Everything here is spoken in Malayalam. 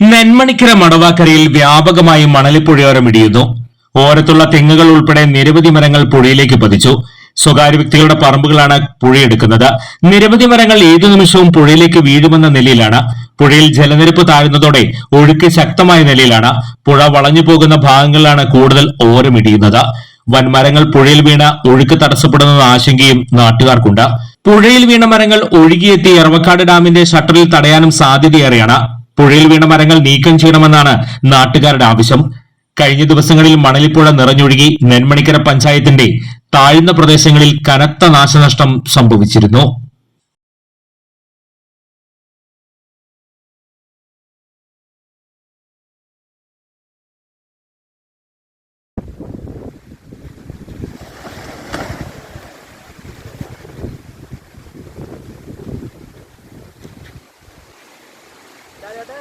നെന്മണിക്കര മടവാക്കരയിൽ വ്യാപകമായി മണലിപ്പുഴയോരം ഇടിയുന്നു. ഓരത്തുള്ള തെങ്ങുകൾ ഉൾപ്പെടെ നിരവധി മരങ്ങൾ പുഴയിലേക്ക് പതിച്ചു. സ്വകാര്യ വ്യക്തികളുടെ പറമ്പുകളാണ് പുഴയെടുക്കുന്നത്. നിരവധി മരങ്ങൾ ഏതു നിമിഷവും പുഴയിലേക്ക് വീഴുമെന്ന നിലയിലാണ്. പുഴയിൽ ജലനിരപ്പ് താഴുന്നതോടെ ഒഴുക്ക് ശക്തമായ നിലയിലാണ്. പുഴ വളഞ്ഞു പോകുന്ന ഭാഗങ്ങളിലാണ് കൂടുതൽ ഓരമിടിയുന്നത് വൻമരങ്ങൾ പുഴയിൽ വീണ ഒഴുക്ക് തടസ്സപ്പെടുന്ന ആശങ്കയും നാട്ടുകാർക്കുണ്ട്. പുഴയിൽ വീണ മരങ്ങൾ ഒഴുകിയെത്തി എറവക്കാട് ഡാമിന്റെ ഷട്ടറിൽ തടയാനും സാധ്യതയേറെയാണ്. പുഴയിൽ വീണ മരങ്ങൾ നീക്കം ചെയ്യണമെന്നാണ് നാട്ടുകാരുടെ ആവശ്യം. കഴിഞ്ഞ ദിവസങ്ങളിൽ മണലിപ്പുഴ നിറഞ്ഞൊഴുകി നെന്മണിക്കര പഞ്ചായത്തിന്റെ താഴ്ന്ന പ്രദേശങ്ങളിൽ കനത്ത നാശനഷ്ടം സംഭവിച്ചിരുന്നു. 誰やで